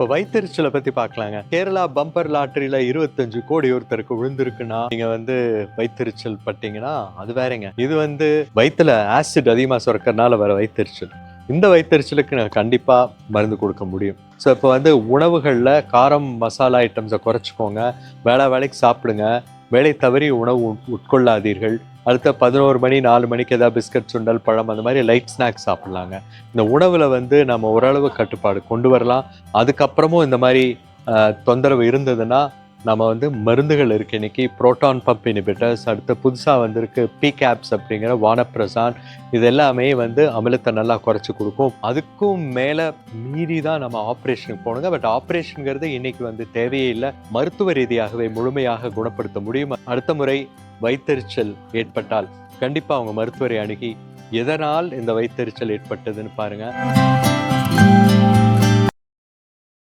இப்போ வைத்தறிச்சலை பத்தி பார்க்கலாங்க. கேரளா பம்பர் லாட்டரியில இருபத்தஞ்சு கோடி ஒருத்தருக்கு விழுந்திருக்குன்னா நீங்க வந்து வைத்தறிச்சல் பட்டீங்கன்னா அது வேறங்க. இது வந்து வயிற்றுல ஆசிட் அதிகமா சுரக்கறனால வர வைத்தறிச்சல். இந்த வைத்தறிச்சலுக்கு நான் கண்டிப்பாக மருந்து கொடுக்க முடியும். ஸோ இப்போ வந்து உணவுகளில் காரம் மசாலா ஐட்டம்ஸை குறைச்சிக்கோங்க. வேலை வேலைக்கு சாப்பிடுங்க. வேலை தவறி உணவு உட்கொள்ளாதீர்கள். அடுத்த பதினோரு மணி நாலு மணிக்கு ஏதாவது பிஸ்கட் சுண்டல் பழம் அந்த மாதிரி லைட் ஸ்நாக்ஸ் சாப்பிட்லாங்க. இந்த உணவில் வந்து நம்ம ஓரளவு கட்டுப்பாடு கொண்டு வரலாம். அதுக்கப்புறமும் இந்த மாதிரி தொந்தரவு இருந்ததுன்னா நம்ம வந்து மருந்துகள் இருக்கு இன்னைக்கு. புரோட்டான் பம்ப் இனிபிட்டர்ஸ் அடுத்து புதுசாக வந்திருக்கு பி கேப்ஸ் அப்படிங்கிற வானப்பிரசான். இது எல்லாமே வந்து அமிலத்தை நல்லா குறைச்சி கொடுக்கும். அதுக்கும் மேலே மீறி தான் நம்ம ஆப்ரேஷனுக்கு போகணுங்க பட் ஆப்ரேஷனுங்கிறது இன்னைக்கு வந்து தேவையே இல்லை. மருத்துவ ரீதியாகவே முழுமையாக குணப்படுத்த முடியும்? அடுத்த முறை வைத்தறிச்சல் ஏற்பட்டால் கண்டிப்பாக அவங்க மருத்துவரை அணுகி எதனால் இந்த வைத்தறிச்சல் ஏற்பட்டதுன்னு பாருங்க.